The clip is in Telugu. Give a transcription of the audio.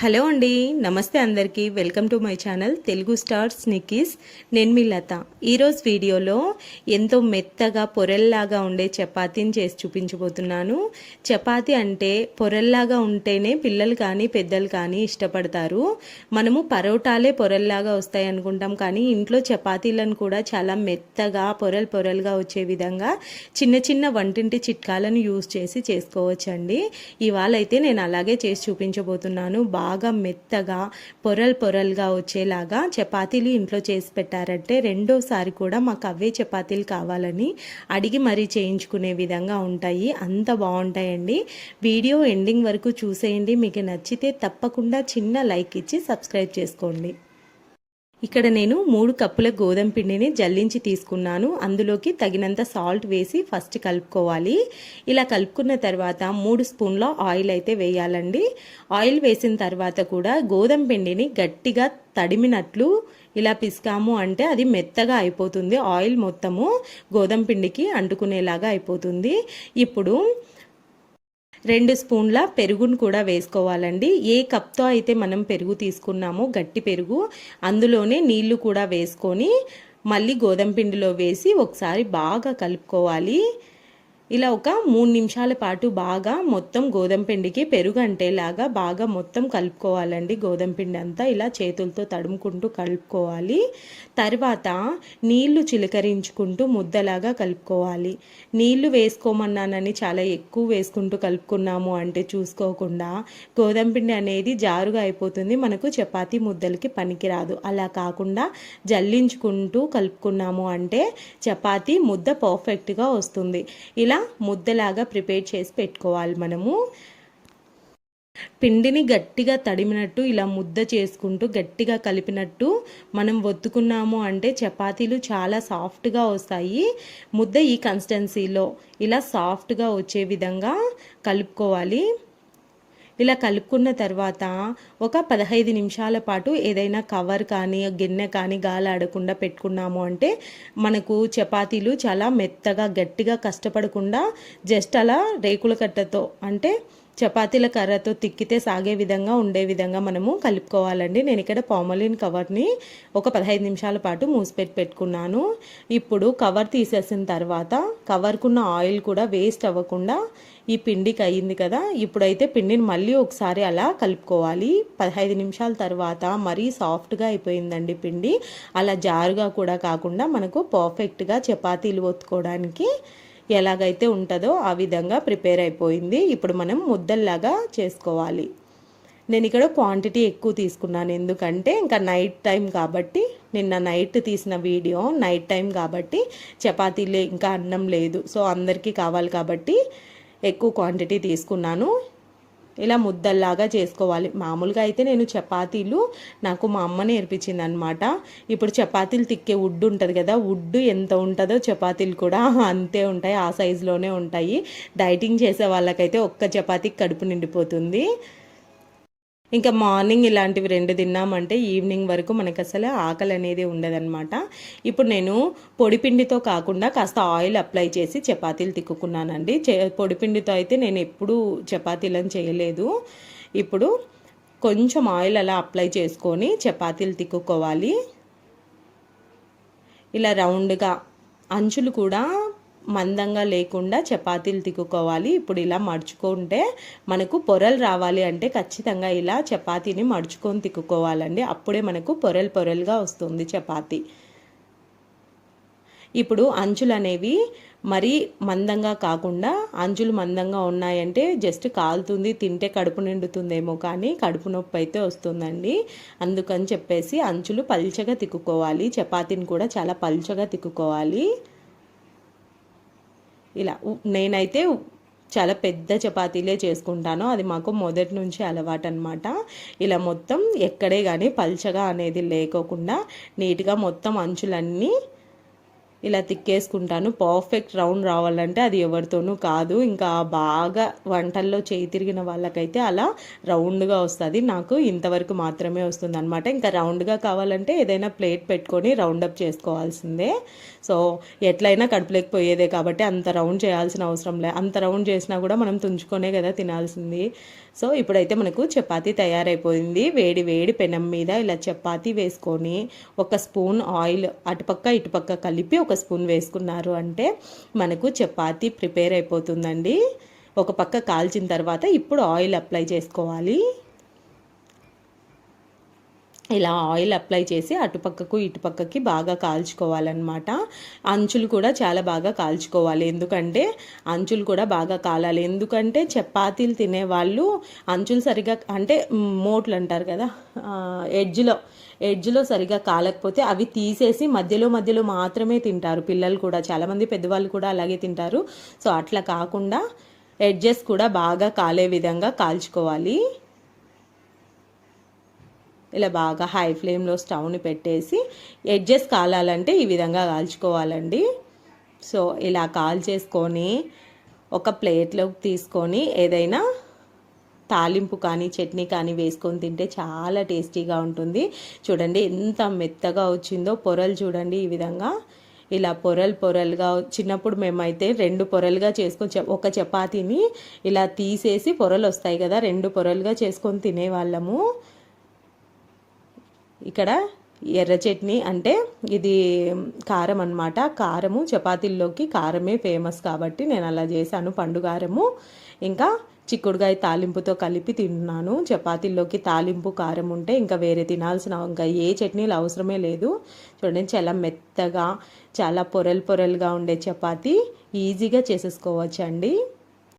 హలో అండి నమస్తే అందరికీ. Welcome to my channel Telugu stars Nikki's నేను మీ లత. ఈరోజు వీడియోలో ఎంతో మెత్తగా పొరల్లాగా ఉండే చపాతీని చేసి చూపించబోతున్నాను. చపాతీ అంటే పొరల్లాగా ఉంటేనే పిల్లలు కానీ పెద్దలు కానీ ఇష్టపడతారు. మనము పరోటాలే పొరల్లాగా వస్తాయి అనుకుంటాం కానీ ఇంట్లో చపాతీలను కూడా చాలా మెత్తగా పొరలు పొరలుగా వచ్చే విధంగా చిన్న చిన్న వంటింటి చిట్కాలను యూస్ చేసి చేసుకోవచ్చండి. ఇవాళ అయితే నేను అలాగే చేసి చూపించబోతున్నాను. బాగా బాగా మెత్తగా పొరల్ పొరలుగా వచ్చేలాగా చపాతీలు ఇంట్లో చేసి పెట్టారంటే రెండోసారి కూడా మాకు అవే చపాతీలు కావాలని అడిగి మరీ చేయించుకునే విధంగా ఉంటాయి. అంత బాగుంటాయండి. వీడియో ఎండింగ్ వరకు చూసేయండి. మీకు నచ్చితే తప్పకుండా చిన్న లైక్ ఇచ్చి సబ్స్క్రైబ్ చేసుకోండి. ఇక్కడ నేను మూడు కప్పుల గోధుమ పిండిని జల్లించి తీసుకున్నాను. అందులోకి తగినంత సాల్ట్ వేసి ఫస్ట్ కలుపుకోవాలి. ఇలా కలుపుకున్న తర్వాత మూడు స్పూన్ల ఆయిల్ అయితే వేయాలండి. ఆయిల్ వేసిన తర్వాత కూడా గోధుమ పిండిని గట్టిగా తడిమినట్లు ఇలా పిసికాము అంటే అది మెత్తగా అయిపోతుంది. ఆయిల్ మొత్తము గోధుమ పిండికి అంటుకునేలాగా అయిపోతుంది. ఇప్పుడు రెండు స్పూన్ల పెరుగును కూడా వేసుకోవాలండి. ఏ కప్తో అయితే మనం పెరుగు తీసుకున్నామో గట్టి పెరుగు అందులోనే నీళ్ళు కూడా వేసుకొని మళ్ళీ గోధుమ పిండిలో వేసి ఒకసారి బాగా కలుపుకోవాలి. ఇలా ఒక మూడు నిమిషాల పాటు బాగా మొత్తం గోధుమ పిండికి పెరుగు అంటేలాగా బాగా మొత్తం కలుపుకోవాలండి. గోధుమ పిండి అంతా ఇలా చేతులతో తడుముకుంటూ కలుపుకోవాలి. తర్వాత నీళ్ళు చిలకరించుకుంటూ ముద్దలాగా కలుపుకోవాలి. నీళ్ళు వేసుకోమన్నానని చాలా ఎక్కువ వేసుకుంటూ కలుపుకున్నాము అంటే చూసుకోకుండా గోధుమ పిండి అనేది జారుగా అయిపోతుంది. మనకు చపాతీ ముద్దలకి పనికిరాదు. అలా కాకుండా జల్లించుకుంటూ కలుపుకున్నాము అంటే చపాతీ ముద్ద పర్ఫెక్ట్గా వస్తుంది. ఇలా ముద్దలాగా ప్రిపేర్ చేసి పెట్టుకోవాలి మనము. పిండిని గట్టిగా తడిమినట్టు ఇలా ముద్ద చేసుకుంటూ గట్టిగా కలిపినట్టు మనం ఒత్తుకున్నాము అంటే చపాతీలు చాలా సాఫ్ట్గా వస్తాయి. ముద్ద ఈ కన్సిస్టెన్సీలో ఇలా సాఫ్ట్గా వచ్చే విధంగా కలుపుకోవాలి. ఇలా కలుపుకున్న తర్వాత ఒక పదహైదు నిమిషాల పాటు ఏదైనా కవర్ కానీ గిన్నె కానీ గాలి ఆడకుండా పెట్టుకున్నాము అంటే మనకు చపాతీలు చాలా మెత్తగా గట్టిగా కష్టపడకుండా జస్ట్ అలా రేకుల కట్టతో అంటే చపాతీల కర్రతో తిక్కితే సాగే విధంగా ఉండే విధంగా మనము కలుపుకోవాలండి. నేను ఇక్కడ పామలిన్ కవర్ని ఒక పదహైదు నిమిషాల పాటు మూసిపెట్టి పెట్టుకున్నాను. ఇప్పుడు కవర్ తీసేసిన తర్వాత కవర్కున్న ఆయిల్ కూడా వేస్ట్ అవ్వకుండా ఈ పిండికి అయ్యింది కదా ఇప్పుడైతే పిండిని మళ్ళీ ఒకసారి అలా కలుపుకోవాలి. పదహైదు నిమిషాల తర్వాత మరీ సాఫ్ట్గా అయిపోయిందండి పిండి. అలా జారుగా కూడా కాకుండా మనకు పర్ఫెక్ట్గా చపాతీలు ఒత్తుకోవడానికి ఎలాగైతే ఉంటుందో ఆ విధంగా ప్రిపేర్ అయిపోయింది. ఇప్పుడు మనం ముద్దల్లాగా చేసుకోవాలి. నేను ఇక్కడ క్వాంటిటీ ఎక్కువ తీసుకున్నాను. ఎందుకంటే ఇంకా నైట్ టైం కాబట్టి నిన్న నైట్ తీసిన వీడియో నైట్ టైం కాబట్టి చపాతీలే ఇంకా అన్నం లేదు. సో అందరికీ కావాలి కాబట్టి ఎక్కువ క్వాంటిటీ తీసుకున్నాను. ఇలా ముద్దల్లాగా చేసుకోవాలి. మామూలుగా అయితే నేను చపాతీలు నాకు మా అమ్మ నేర్పించింది అనమాట ఇప్పుడు చపాతీలు తిక్కే వుడ్ ఉంటుంది కదా వుడ్ ఎంత ఉంటుందో చపాతీలు కూడా అంతే ఉంటాయి ఆ సైజులోనే ఉంటాయి. డైటింగ్ చేసే వాళ్ళకైతే ఒక్క చపాతీకి కడుపు నిండిపోతుంది. ఇంకా మార్నింగ్ ఇలాంటివి రెండు తిన్నామంటే ఈవినింగ్ వరకు మనకు అసలు ఆకలి అనేది ఉండదన్నమాట. ఇప్పుడు నేను పొడిపిండితో కాకుండా కాస్త ఆయిల్ అప్లై చేసి చపాతీలు తిక్కుకున్నానండి. పొడిపిండితో అయితే నేను ఎప్పుడూ చపాతీలను చేయలేదు. ఇప్పుడు కొంచెం ఆయిల్ అలా అప్లై చేసుకొని చపాతీలు తిక్కుకోవాలి. ఇలా రౌండ్గా అంచులు కూడా మందంగా లేకుండా చపాతీలు తిక్కుకోవాలి. ఇప్పుడు ఇలా మడుచుకుంటే మనకు పొరలు రావాలి అంటే ఖచ్చితంగా ఇలా చపాతీని మడుచుకొని తిక్కుకోవాలండి. అప్పుడే మనకు పొరలు పొరలుగా వస్తుంది చపాతీ. ఇప్పుడు అంచులు అనేవి మరీ మందంగా కాకుండా అంచులు మందంగా ఉన్నాయంటే జస్ట్ కాలుతుంది తింటే కడుపు నిండుతుందేమో కానీ కడుపు నొప్పి అయితే వస్తుందండి. అందుకని చెప్పేసి అంచులు పల్చగా తిక్కుకోవాలి. చపాతీని కూడా చాలా పల్చగా తిక్కుకోవాలి. ఇలా నేనైతే చాలా పెద్ద చపాతీలే చేసుకుంటాను. అది మాకు మొదటి నుంచి అలవాటు అనమాట ఇలా మొత్తం ఎక్కడే కానీ పల్చగా అనేది లేకోకుండా నీట్గా మొత్తం అంచులన్నీ ఇలా తిక్కేసుకుంటాను. పర్ఫెక్ట్ రౌండ్ రావాలంటే అది ఎవరితోనూ కాదు. ఇంకా బాగా వంటల్లో చేయి తిరిగిన వాళ్ళకైతే అలా రౌండ్గా వస్తుంది. నాకు ఇంతవరకు మాత్రమే వస్తుంది అనమాట ఇంకా రౌండ్గా కావాలంటే ఏదైనా ప్లేట్ పెట్టుకొని రౌండప్ చేసుకోవాల్సిందే. సో ఎట్లయినా కడుపులోకి పోయేదే కాబట్టి అంత రౌండ్ చేయాల్సిన అవసరం లే. అంత రౌండ్ చేసినా కూడా మనం తుంచుకొనే కదా తినాల్సింది. సో ఇప్పుడైతే మనకు చపాతీ తయారైపోయింది. వేడి వేడి పెనం మీద ఇలా చపాతీ వేసుకొని ఒక స్పూన్ ఆయిల్ అటుపక్క ఇటుపక్క కలిపి ఒక స్పూన్ వేసుకున్నారు అంటే మనకు చపాతీ ప్రిపేర్ అయిపోతుందండి. ఒక పక్క కాల్చిన తర్వాత ఇప్పుడు ఆయిల్ అప్లై చేసుకోవాలి. ఇలా ఆయిల్ అప్లై చేసి అటుపక్కకు ఇటుపక్కకి బాగా కాల్చుకోవాలన్నమాట. అంచులు కూడా చాలా బాగా కాల్చుకోవాలి. ఎందుకంటే అంచులు కూడా బాగా కాలాలి. ఎందుకంటే చపాతీలు తినేవాళ్ళు అంచులు సరిగా అంటే మోట్లు అంటారు కదా ఎడ్జ్లో ఎడ్జ్లో సరిగా కాలకపోతే అవి తీసేసి మధ్యలో మధ్యలో మాత్రమే తింటారు. పిల్లలు కూడా చాలామంది పెద్దవాళ్ళు కూడా అలాగే తింటారు. సో అట్లా కాకుండా ఎడ్జెస్ కూడా బాగా కాలే విధంగా కాల్చుకోవాలి. ఇలా బాగా హై ఫ్లేమ్లో స్టవ్ని పెట్టేసి ఎడ్జెస్ కాలాలంటే ఈ విధంగా కాల్చుకోవాలండి. సో ఇలా కాల్ చేసుకొని ఒక ప్లేట్లోకి తీసుకొని ఏదైనా తాలింపు కానీ చట్నీ కానీ వేసుకొని తింటే చాలా టేస్టీగా ఉంటుంది. చూడండి ఎంత మెత్తగా వచ్చిందో పొరలు చూడండి ఈ విధంగా. ఇలా పొరలు పొరలుగా చిన్నప్పుడు మేమైతే రెండు పొరలుగా చేసుకొని ఒక చపాతీని ఇలా తీసేసి పొరలు వస్తాయి కదా రెండు పొరలుగా చేసుకొని తినేవాళ్ళము. ఇక్కడ ఎర్ర చట్నీ అంటే ఇది కారం అనమాట కారము చపాతీల్లోకి కారమే ఫేమస్ కాబట్టి నేను అలా చేశాను పండుగారము ఇంకా చిక్కుడుగాయ తాలింపుతో కలిపి తిన్నాను. చపాతీల్లోకి తాలింపు కారం ఉంటే ఇంకా వేరే తినాల్సిన ఇంకా ఏ చట్నీలు అవసరమే లేదు. చూడండి చాలా మెత్తగా చాలా పొరలు పొరలుగా ఉండే చపాతీ. ఈజీగా చేసేసుకోవచ్చు అండి